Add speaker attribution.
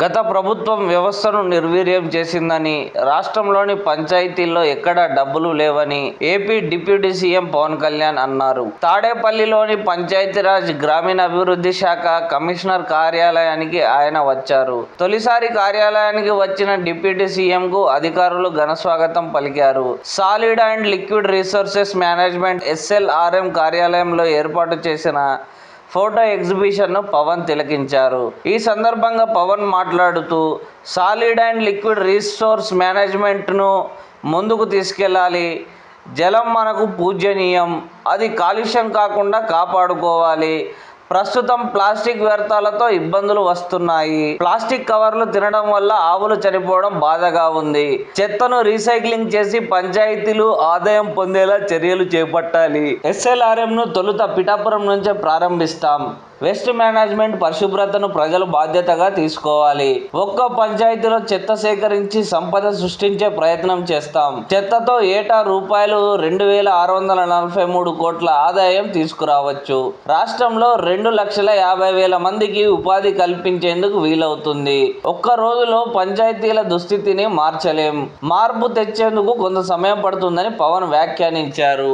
Speaker 1: గత ప్రభుత్వం వ్యవస్థను నిర్వీర్యం చేసిందని రాష్ట్రంలోని పంచాయతీల్లో ఎక్కడా డబ్బులు లేవని AP deputy CM Pawan Kalyan అన్నారు. తాడేపల్లిలోని పంచాయతీరాజ్ గ్రామీణాభివృద్ధి శాఖ కమిషనర్ కార్యాలయానికి ఆయన వచ్చారు. తొలిసారి కార్యాలయానికి వచ్చిన డిప్యూటీ సీఎం కు అధికారులు ఘనస్వాగతం పలికారు. Solid and liquid resources management SLRM కార్యాలయంలో ఏర్పాటు చేసిన ఫోటో ఎగ్జిబిషన్ను పవన్ తిలకించారు. ఈ సందర్భంగా పవన్ మాట్లాడుతూ సాలిడ్ అండ్ లిక్విడ్ రిసోర్స్ మేనేజ్మెంట్ను ముందుకు తీసుకెళ్ళాలి. జలం మనకు పూజనీయం అది కాలుష్యం కాకుండా కాపాడుకోవాలి. ప్రస్తుతం ప్లాస్టిక్ వ్యర్థాలతో ఇబ్బందులు వస్తున్నాయి. ప్లాస్టిక్ కవర్లు తినడం వల్ల ఆవులు చనిపోవడం బాధగా ఉంది. చెత్తను రీసైక్లింగ్ చేసి పంచాయతీలు ఆదాయం పొందేలా చర్యలు చేపట్టాలి. ఎస్ఎల్ఆర్ఎం ను తొలుత పిఠాపురం నుంచే ప్రారంభిస్తాం. వేస్ట్ మేనేజ్మెంట్ పరిశుభ్రతను ప్రజలు బాధ్యతగా తీసుకోవాలి. ఒక్క పంచాయతీలో చెత్త సేకరించి సంపద సృష్టించే ప్రయత్నం చేస్తాం. చెత్తతో ఏటా రూపాయలు రెండు వేల ఆరు వందల నలభై మూడు కోట్ల ఆదాయం తీసుకురావచ్చు. రాష్ట్రంలో రెండు లక్షల యాభై వేల మందికి ఉపాధి కల్పించేందుకు వీలవుతుంది. ఒక్క రోజులో పంచాయతీల దుస్థితిని మార్చలేం. మార్పు తెచ్చేందుకు కొంత సమయం పడుతుందని పవన్ వ్యాఖ్యానించారు.